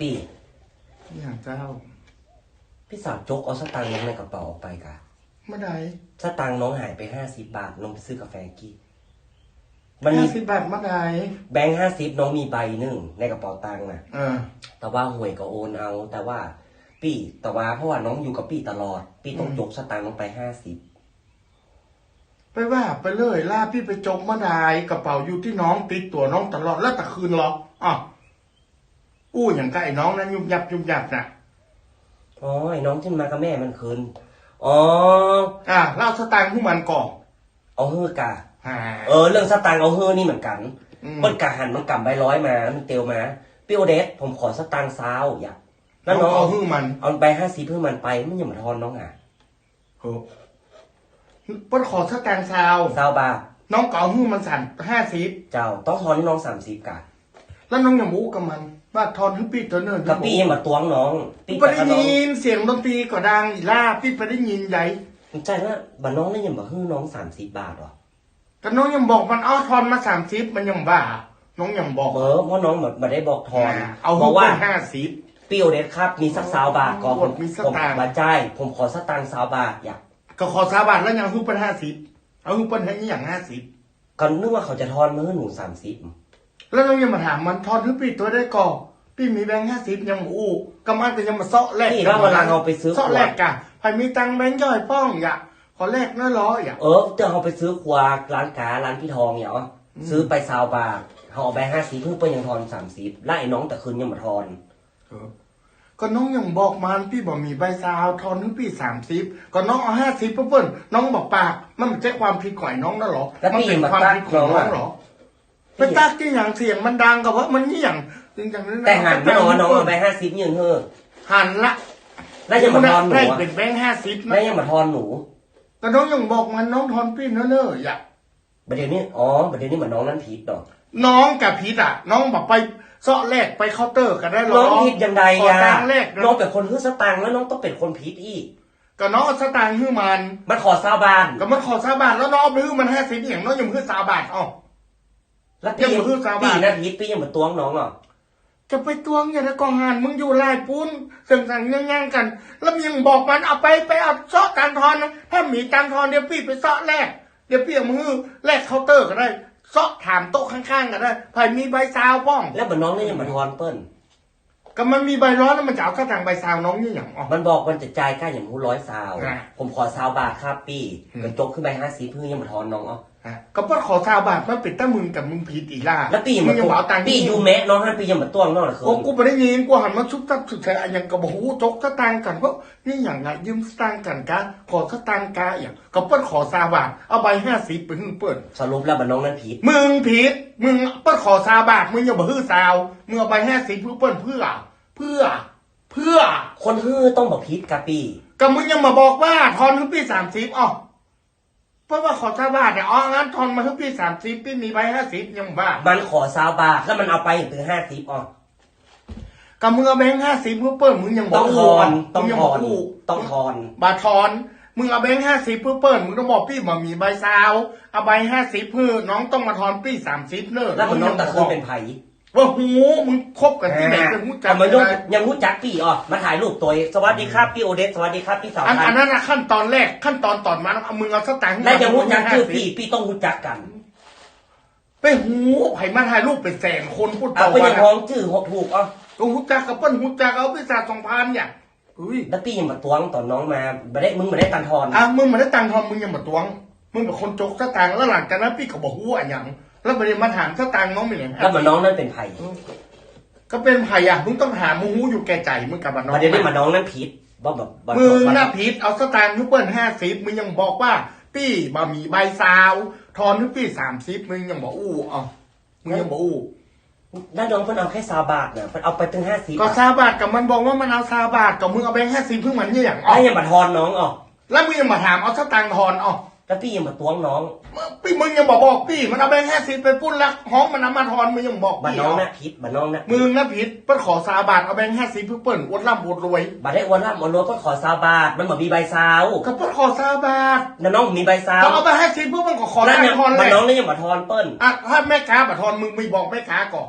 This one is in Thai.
ปีอย่างเจ้า พี่สาวจกเอาสตางค์น้องในกระเป๋าออกไปกะเมื่อใดสตางค์น้องหายไปห้าสิบบาทน้องไปซื้อกาแฟกี้มันมีห้าสิบบาทเมื่อใดแบงค์ห้าสิบน้องมีใบหนึ่งในกระเป๋าตังค์นะเออ แต่ว่าหวยก็โอนเอา แต่ว่าปีแต่ว่าเพราะว่าน้องอยู่กับปีตลอด ปีต้องจกสตางค์น้องไปห้าสิบไปว่าไปเลยล่าพี่ไปจกเมื่อใดกระเป๋าอยู่ที่น้องติดตัวน้องตลอดแล้วแต่คืนหรออ๋อ อู้อย่างกับไอ้น้องนั้นยุบยับยุบยับน่ะอ๋อไอ้น้องที่มากับแม่มันคืนอ๋ออะเล่าสตางค์ผู้มันก่อนเอาเฮือกะอ่าเออ เรื่องสตางค์เอาเฮือนี่เหมือนกันอืมมันกะหันมันกำใบร้อยมามันเตียวมาพี่โอเดสผมขอสตางค์ซาวอยากแล้วน้องเอาเอาหื้อมันเอาใบห้าสิบเพื่อมันไปมันยังมาทอนน้องอะเออเปิ้นขอสตางค์ซาวซาวบาทน้องเก่าหื้อมันสั่นห้าสิบเจ้าต้องทอนให้น้องสามสิบกะแล้วน้องยังบูกับมัน ว่าทอนให้พี่ตัวเนินกับพี่ยังมาตวงน้องพี่พี่ไปกับได้น้องยินเสียงดนตรีก็ดังอีล่าพี่ไปได้ยินใหญ่ใจว่าบัน้องนี่ยังมาฮื้อน้องสามสิบบาทหรอแต่น้องยังบอกมันเอาทอนมาสามสิบมันยังบ้าน้องยังบอกเออเพราะน้องแบบมาได้บอกทอนเอาบหื้ออกว่าห้าสิบพี่โอเดสครับ มีสักสาวบาทก่อนโอ้ผมมีสผมตางค์มาจ่ายผมขอสตางค์สาวบาทอยากก็ขอสาบานแล้วยังหื้อเป็นห้าสิบเอาหื้อเป็นให้นี่อย่างห้าสิบก็นึกว่าเขาจะทอนมือหนูสามสิบ แล้วน้องยังมาถามมันทอนหื้อพี่ตัวได้ก่อพี่มีแบงค์ห้าสิบยังอู้กำมันก็ยังมาเซาะแลกพี่ว่าเวลาเราไปซื้อขเซาะวแลดกกะใครมีตังค์แบงค์ย่อยป้องอย่าขอแลกน้อยร้อยอย่า เออเดี๋ยวเขาไปซื้อควาร้านการ้านพี่ทองเนี่ยเหรอซื้อไปซาวบาทเขาเอาไปห้าสิบเพิ่งเปิ้ลยังทอนสามสิบแล้วไอ้น้องแต่คืนยังมาทอนก็น้องยังบอกมันพี่บอกมีใบซาวทอนถึงพี่สามสิบก็น้องเอาห้าสิบเพื่อนน้องบอกปาก มันไม่ใช่ความผิดของไอ้น้องนั่นหรอแล้วมันพี่เป็นมาความตักผิดของน้องน้องอะหรอ ไปตักที่อย่างเสียงมันดังก็เพราะมันเงี่ยงจริงจังนั้นแต่หันไม่น้องน้องเอาไปห้าสิบยืนเฮ้อหันละแล้วยังมาทอนหนูได้อะเป็นแบงค์ห้าสิบแล้วนะยังมาทอนหนูก็น้องยังบอกมันน้องทอนพี่เนอะเนอะอย่าประเดี๋ยวนี้อ๋อประเดี๋ยวนี้เหมือนน้องนั้นผิดดอกน้องกับพีทอะ น้องบอกไปเซาะแลกไปเคาน์เตอร์กันได้หรอน้องผิดยังไงขออะตังค์แลกนะน้องเป็นคนฮื้อสตังค์แล้วน้องต้องเป็นคนผิดอีกก็น้องเอาสตางค์ให้มันมันขอซาวบานก็มันขอสาบานแล้วน้องเอาไปให้มันห้าสิบอย่างน้องยังคือสาบานเอ้า แล้วพี่ยังมาฮื้อซาวบานพี่นะผิดพี่ยังมาตวงน้องอะจะไปตวงอย่างไรกองหานมึงอยู่ลายปุ้นเสื่องสั่งย่างๆกัน แล้วมึงยังบอกมันเอาไปไปเอาเซาะตังทอนนะถ้ามีตังทอนเดี๋ยวพี่ไปเซาะแลกเดี๋ยวพี่เอามือแลกเคาน์เตอร์ก็ได้เซาะถามโต๊ะข้างๆก็ได้ไผ่มีใบซาวป้อง แล้วมันน้องนี่ยังมาทอนเปิ้ลก็มันมีใบร้อนแล้วมันจะเอากระตังใบซาวน้องนี่อย่างอ๋อ มันบอกมันจะจ่ายค่าอย่างผู้ร้อยซาว อะผมขอซาวบาทครับปีอืม กระจกขึ้นไปห้าสิบเพื่อยังมาทอนน้องเอะฮะ ก็ป้าขอซาวบาทมันเป็นตั้งมึงกับมึงผิดอีกล่ะแล้วปียังมึมางยังบอกเอาตังค์ปีอยู่แม่น้องฮันปียังมาตวงน้องเหรอคืโอ้กูไม่ได้ยินกูหันมาชุบตับสุดแท้ยังก็บอกหูจกสตางค์กันเพราะนี่อย่างไงยืมสตางค์กันกะขอสตางค์กะอย่างก็เปิ้ลขอซาบาทเอาใบห้าสิบไปให้เปิ้ลสรุปแล้วมันน้องนั้นผิดมึงผิดมึงเปิ้ลขอซาบาทมึงอย่ามาฮื้อซาวมึงเอาใบห้าสิบเพื่อเปิ้ลเพื่อ เพื่อ เพื่อ คนฮื้อต้องบอกผิดกับปีก็มึงยังมาบอกว่าทอนให้พี่สามสิบอ๋อ เพราะว่าขอซาบาทเนี่ยอ๋องั้นทอนมาให้พี่สามสิบพี่มีใบห้าสิบยังบ้ามันขอซาวบาทแล้วมันเอาไปถึงห้าสิบอะก็มึงเอาแบงค์ห้าสิบเพื่อเปิ้ลมึงยังบอต้กองทอนมึต้องยังทบอกนกูต้องทอน บาทอน มึงเอาแบงค์ห้าสิบเพื่อเปิ้ลมึงต้องบอกพี่มามีใบซาวเอาใบห้าสิบเพื่อน้องต้องมาทอนพี่สามสิบเนอะแล้วมันน้องแต่คืนเป็นไผ่ ว่าหูมึงคบกันที่ไหนเป็นหูจัแต่กมันยังได้ยังรู้จักปีอะมาถ่ายรูปตัวเองสวัสดีครับพี่โอเดสสวัสดีครับพี่สาวอันพัอันนนั้นนะขั้นตอนแรกขั้นตอนตอนมาเอามึงเอาสตางค์และยังรู้จักคือ50พี่พี่ต้องรู้จักกันไปหูไผ่มาถ่ายรูปเป็นแสนคนพูดเอาต่อไปวัยันงห้องจื้อหกถูกอะก็หูจักกับเปิ้ลหูจักเอาไปสาสองพันอย่างเฮ้ยแล้วพี่ยังมาตวงตอนน้องมาไม่ได้มึงไม่ได้ตันทอนอะมึงมาได้ตังค์ทอนมึงยังมาตวงมึงเป็นคนจกสตางค์แล้วหลังจากนั้นพี่ก็บอกหูอะอย่าง แล้วประเด็นมาถามสตางค์น้องไม่เหลือแล้วมันน้องนั่นเป็นไผ่ก็เป็นไผ่อะมึงต้องถามมึงหูอยู่แก่ใจมึงกับมันน้องประเด็นนี้มันน้องนั่นผิดว่าแบบว่ามึงว่าน่ะผิดเอาสตางค์ทุกเปิ้ลห้าสิบมึงยังบอกว่าปี้บะหมี่ใบซาวทอนทุกปี้สามสิบมึงยังบอกอู้เอะมึงยังบอกอู้แล้วน้องเพิ่นเอาแค่ซาบาทเนี่ยเพิ่นเอาไปถึงห้าสิบก็ซาบาทกับมันบอกว่ามันเอาซาบาทกับมึงเอาแบงค์ห้าสิบเพิ่งมันเนี่ยอย่างแล้อ๋อวยังมาทอนน้องอะแล้วมึงยังมาถามเอาสตางค์ทอนอ๋อ แล้วพี่ยังมาตวงน้องปี้มึงยังบอกบอกปี้มันเอาแบงค์ห้าสิบไปปุ้นแล้วห้องมันเอามาทอนมึงยังบอกบัดปี้น้องอ๋อน่ะผิดบัดน้องน่ะมึงน่ะผิดเปิ้ลขอซาบาทเอาแบงค์ห้าสิบเพื่อเปิ้ลอวดร่ำอวดรวยบัดได้อ้วันละมันรถเพิ่นขอซาบาทมันบอกมีใบซาวก็เปิ้ลขอซาบาทแล้วน้องมีใบซาวก็เอาไปให้สิบเพื่อมันก็ขอแล้วตังเนี่ยค์ทอนเลบัดยน้องนี่ยังมาทอนเปิ้ลอะถ้าแม่ค้าบัตรทอนมึงไม่บอกแม่ค้าก่อน